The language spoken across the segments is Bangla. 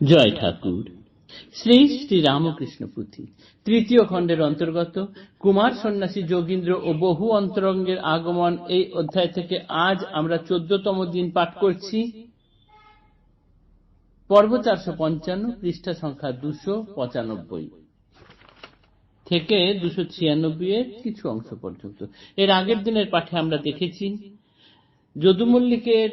জয় ঠাকুর। শ্রী শ্রী রামকৃষ্ণ পুঁথি, তৃতীয় খণ্ডের অন্তর্গত, কুমার সন্ন্যাসী যোগীন্দ্র ও বহু অন্তরঙ্গের আগমন এই অধ্যায় থেকে আজ আমরা চোদ্দতম দিন পাঠ করছি। পর্ব চারশো পঞ্চান্ন, পৃষ্ঠা সংখ্যা দুশো পঁচানব্বই থেকে দুশো ছিয়ানব্বই এর কিছু অংশ পর্যন্ত। এর আগের দিনের পাঠে আমরা দেখেছি যদু মল্লিকের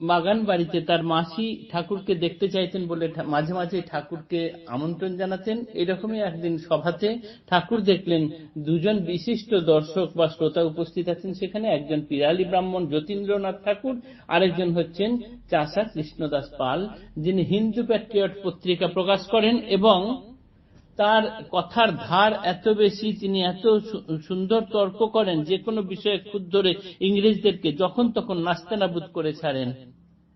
বাগান বাড়িতে তার মাসি ঠাকুরকে দেখতে চাইতেন বলে মাঝে মাঝে ঠাকুরকে আমন্ত্রণ জানাতেন। এরকমই একদিন সভাতে ঠাকুর দেখলেন দুজন বিশিষ্ট দর্শক বা শ্রোতা উপস্থিত আছেন। সেখানে একজন পিরালি ব্রাহ্মণ যতীন্দ্রনাথ ঠাকুর, আরেকজন হচ্ছেন চাষা কৃষ্ণদাস পাল, যিনি হিন্দু প্যাট্রিয়ট পত্রিকা প্রকাশ করেন এবং তার কথার ধার এত বেশি, তিনি এত সুন্দর তর্ক করেন যে কোনো বিষয়ে খুদ ধরে ইংরেজদেরকে যখন তখন নাস্তানাবুদ করে ছাড়েন।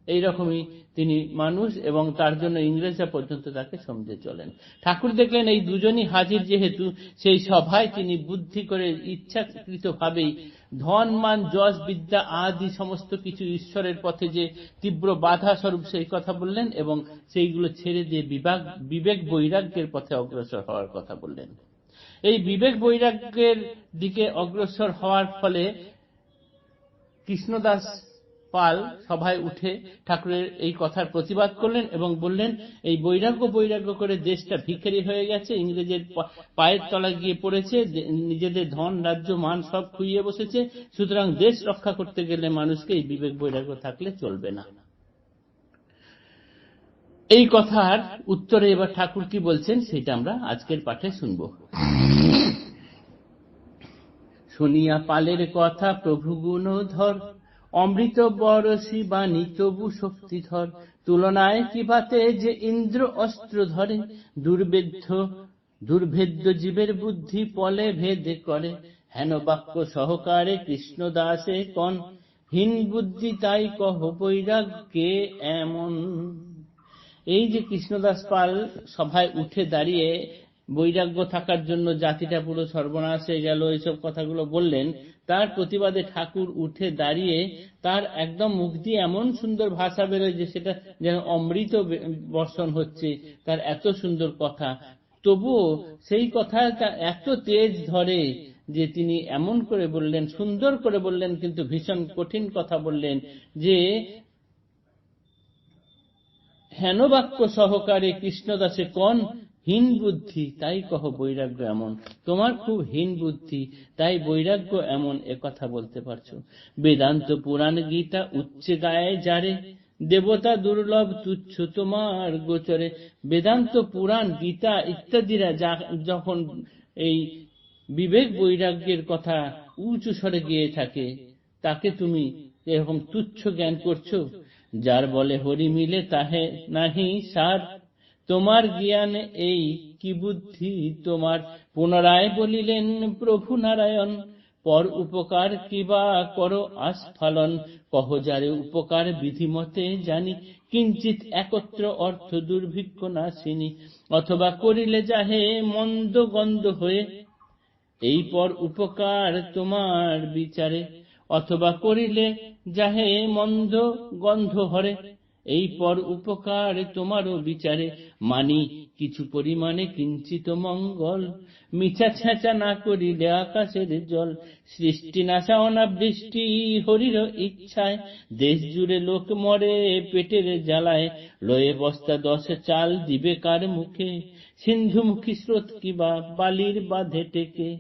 এইরকমই তিনি মানুষ এবং তার জন্য ইংরেজরা পর্যন্ত তাকে সমঝে চলেন। ঠাকুর দেখলেন এই দুজনই হাজির যেহেতু, সেই সভায় তিনি বুদ্ধি করে ইচ্ছাকৃত ভাবেই ধন, মান, যশ, বিদ্যা আদি সমস্ত কিছু ঈশ্বরের পথে যে তীব্র বাধা স্বরূপ সেই কথা বললেন এবং সেইগুলো ছেড়ে দিয়ে বিবেক বৈরাগ্যের পথে অগ্রসর হওয়ার কথা বললেন। এই বিবেক বৈরাগ্যের দিকে অগ্রসর হওয়ার ফলে কৃষ্ণদাস পাল সভায় উঠে ঠাকুরের এই কথার প্রতিবাদ করলেন এবং বললেন, এই বৈরাগ্য বৈরাগ্য করে দেশটা ভিখারি হয়ে গেছে, ইংরেজের পায়ের তলায় গিয়ে পড়েছে নিজেদের ধন, রাজ্য, মান সব খুইয়ে বসেছে, সুতরাং দেশ রক্ষা করতে গেলে মানুষকে এই বিবেক বৈরাগ্য থাকলে চলবে না। এই কথার উত্তরে এবার ঠাকুর কি বলছেন সেটা আমরা আজকের পাঠে শুনব। শুনিয়া পালের কথা প্রভু গুণধর অমৃত বরসি বাণী তবু শক্তিধর। তুলনায় কিবাতে যে ইন্দ্র অস্ত্র ধরে দুর্বেদ্য দুর্ভেদ্য জীবের বুদ্ধি পলে ভেদে করে। হেন বাক্য সহকারে কৃষ্ণ দাসে কন, হীন বুদ্ধি তাই কহ বৈরাগ্যে এমন। এই যে কৃষ্ণদাস পাল সভায় উঠে দাঁড়িয়ে বৈরাগ্য থাকার জন্য জাতিটা পুরো সর্বনাশ হয়ে গেল এইসব কথাগুলো বললেন। তার প্রতিবাদে ঠাকুর উঠে দাঁড়িয়ে তার একদম মুখ দিয়ে এমন সুন্দর ভাষা বেরোয় যে সেটা যেন অমৃত বর্ষণ হচ্ছে, তার এত সুন্দর কথা। তবুও সেই কথা এত তেজ ধরে যে তিনি এমন করে বললেন, সুন্দর করে বললেন, কিন্তু ভীষণ কঠিন কথা বললেন যে, হেনবাক্য সহকারে কৃষ্ণদাসে কন হীন বুদ্ধি, তাই কহ বৈরাগ্য এমন। তোমার খুব হীন বুদ্ধি, তাই বৈরাগ্য এমন কথা বলতে পারছ। বেদান্ত পুরাণ গীতা উচ্চে গায়ে যারে, দেবতা দুর্লভ তুচ্ছ তোমার গোচরে। বেদান্ত পুরাণ, গীতা ইত্যাদিরা যখন এই বিবেক বৈরাগ্যের কথা উঁচু স্বরে গিয়ে থাকে, তাকে তুমি এরকম তুচ্ছ জ্ঞান করছ? যার বলে হরি মিলে তাহে নাহি সার। তোমার জ্ঞান এই কি বুদ্ধি তোমার? পুনরায় বলিলেন, প্রভু নারায়ণ, পর উপকার কিবা করো আস্ফালন? কহ, যারে উপকার বিধিমতে জানি কিঞ্চিত একত্র অর্থ দুর্ভিক্ষ না চিনি অথবা করিলে যাহে মন্দ গন্ধ হয়ে, এই পর উপকার তোমার বিচারে, অথবা করিলে যাহে মন্দ গন্ধ হরে। এই পর উপকার তোমারও বিচারে। মানি, কিছু পরিমাণে কিঞ্চিত মঙ্গল। মিছা ছেঁচা না করিলে আকাশের জল। সৃষ্টি নাশা অনাবৃষ্টি হরির ইচ্ছায়। দেশ জুড়ে লোক মরে পেটের জ্বালায়। লয়ে বস্তা দশ চাল দিবে কার মুখে? সিন্ধুমুখী স্রোত কিবা বালির বাঁধে টেকে?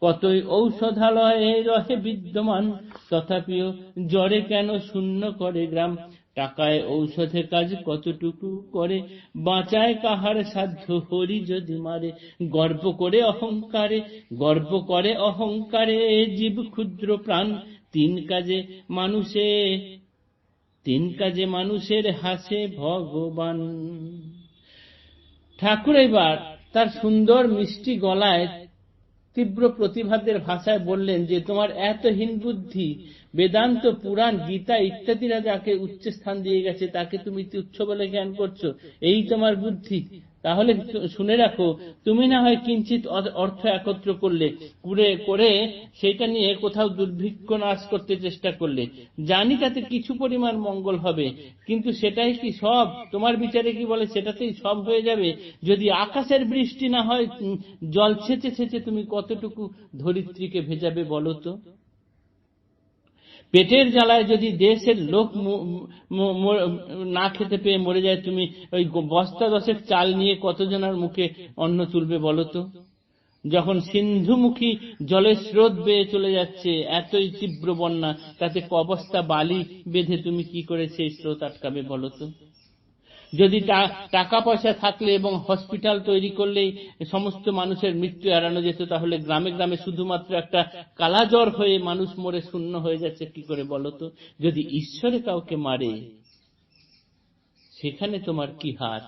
কতই ঔষধালয়ে রহে বিদ্যমান, তথাপিও জ্বরে কেন শূন্য করে গ্রাম? টাকায় ঔষধে কাজ কতটুকু করে? বাঁচায় কাহার সাধ্য? হরি যদি মারে, গর্ব করে অহংকারে, গর্ব করে অহংকারে, জীব ক্ষুদ্র প্রাণ। তিন কাজে মানুষে, তিন কাজে মানুষের হাসে ভগবান। ঠাকুর এবার তার সুন্দর মিষ্টি গলায় তীব্র প্রতিভাদের ভাষায় বললেন যে, তোমার এত হীন বুদ্ধি, বেদান্ত, পুরাণ, গীতা ইত্যাদিরা যাকে উচ্চ স্থান দিয়ে গেছে, তাকে তুমি তুচ্ছ বলে জ্ঞান করছ, এই তোমার বুদ্ধি। তাহলে শুনে রাখো, তুমি না হয় কিঞ্চিত অর্থ একত্র করলে করে করে সেটা নিয়ে কোথাও দুর্ভিক্ষ নাশ করতে চেষ্টা করলে। জানি তাতে কিছু পরিমাণ মঙ্গল হবে, কিন্তু সেটাই কি সব? তোমার বিচারে কি বলে, সেটাতেই সব হয়ে যাবে। যদি আকাশের বৃষ্টি না হয় জল ছেঁচে ছেঁচে তুমি কতটুকু ধরিত্রীকে ভেজাবে বলো তো? পেটের জ্বালায় যদি দেশের লোক না খেতে পেয়ে মরে যায়, তুমি ওই বস্তা দশের চাল নিয়ে কতজনের মুখে অন্ন তুলবে বলো তো? যখন সিন্ধুমুখী জলের স্রোত বেয়ে চলে যাচ্ছে, এতই তীব্র বন্যা, তাতে কবস্তা বালি বেঁধে তুমি কি করে সেই স্রোত আটকাবে বলো তো? যদি টাকা পয়সা থাকলে এবং হসপিটাল তৈরি করলেই সমস্ত মানুষের মৃত্যু এড়ানো যেত, তাহলে গ্রামে গ্রামে শুধুমাত্র একটা কালাজ্বর হয়ে মানুষ মরে শূন্য হয়ে যাচ্ছে, কি করে বলতো যদি ঈশ্বরে কাউকে মারে, সেখানে তোমার কি হাত?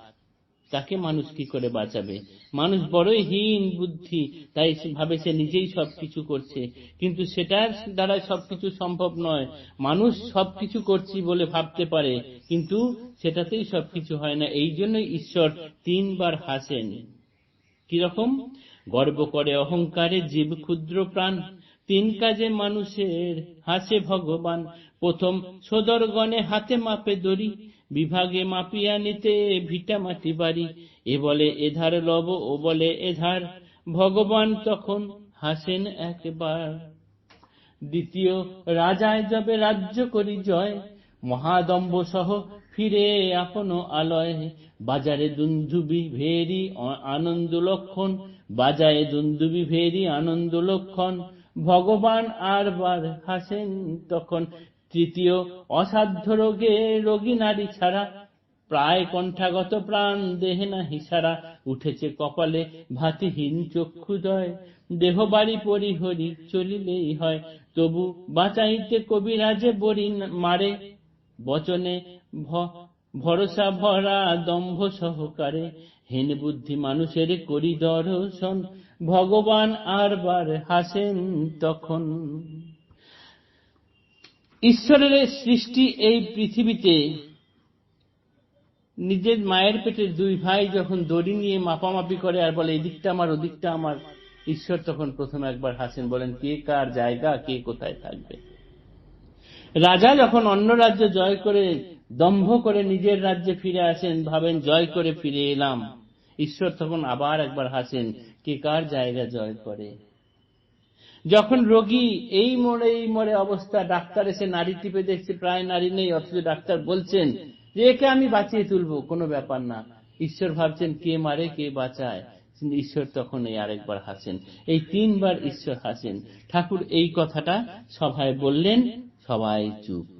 তাকে মানুষ কি করে বাঁচাবে? মানুষ বড়ই হীন বুদ্ধি, তাই ভাবে সে নিজেই সবকিছু করছে। কিন্তু সেটার দ্বারা সবকিছু সম্ভব নয়। মানুষ সবকিছু করছি বলে ভাবতে পারে, কিন্তু সেটাতেই সবকিছু হয় না। এই জন্যই ঈশ্বর তিনবার হাসেন। কীরকম? গর্ব করে অহংকারে জীব ক্ষুদ্র প্রাণ। তিন কাজে মানুষের হাসে ভগবান। প্রথম সদরগণে হাতে মাপে দড়ি। বিভাগে মাপিয়া নিতে ভিটা মাটি বাড়ি। এ বলে এধার লব, ও বলে এধার। ভগবান তখন হাসেন একবার। দ্বিতীয়, রাজায় যবে রাজ্য করি জয়। মহাদম্ব সহ ফিরে আপন আলয়। বাজারে দুন্দুবি ভেরি আনন্দ লক্ষণ। বাজারে দুন্দুবি ভেরি আনন্দ লক্ষণ। ভগবান আর বার হাসেন তখন। তৃতীয় অসাধ্য রোগে রোগী নারী ছাড়া। প্রায় কণ্ঠাগত প্রাণ দেহে না হিসারা উঠেছে কপালে ভাতিহীন চক্ষুদয়। দেহ বাড়ি পরিহরি চলিলেই হয়। তবু বাঁচাইতে কবিরাজে বরি মারে। বচনে ভরসা ভরা দম্ভ সহকারে। হেন বুদ্ধি মানুষের করি দর্শন। ভগবান আর বার হাসেন তখন। ঈশ্বরের সৃষ্টি এই পৃথিবীতে নিজের মায়ের পেটের দুই ভাই যখন দড়ি নিয়ে মাপামাপি করে আর বলে, এদিকটা আমার, ওদিকটা আমার। ঈশ্বর তখন প্রথম একবার হাসেন, বলেন, কে কার জায়গা, কে কোথায় থাকবে? রাজা যখন অন্য রাজ্য জয় করে, দম্ভ করে নিজের রাজ্যে ফিরে আসেন, ভাবেন, জয় করে ফিরে এলাম। ঈশ্বর তখন আবার একবার হাসেন, কে কার জায়গা জয় করে? যখন রোগী এই মোড়ে এই মোড়ে অবস্থা, ডাক্তার এসে নারী টিপে দেখছে, প্রায় নারী নেই, অথচ ডাক্তার বলছেন যে একে আমি বাঁচিয়ে তুলবো কোনো ব্যাপার না। ঈশ্বর ভাবছেন, কে মারে, কে বাঁচায়? কিন্তু ঈশ্বর তখন এই আরেকবার হাসেন। এই তিনবার ঈশ্বর হাসেন। ঠাকুর এই কথাটা সভায় বললেন, সবাই চুপ।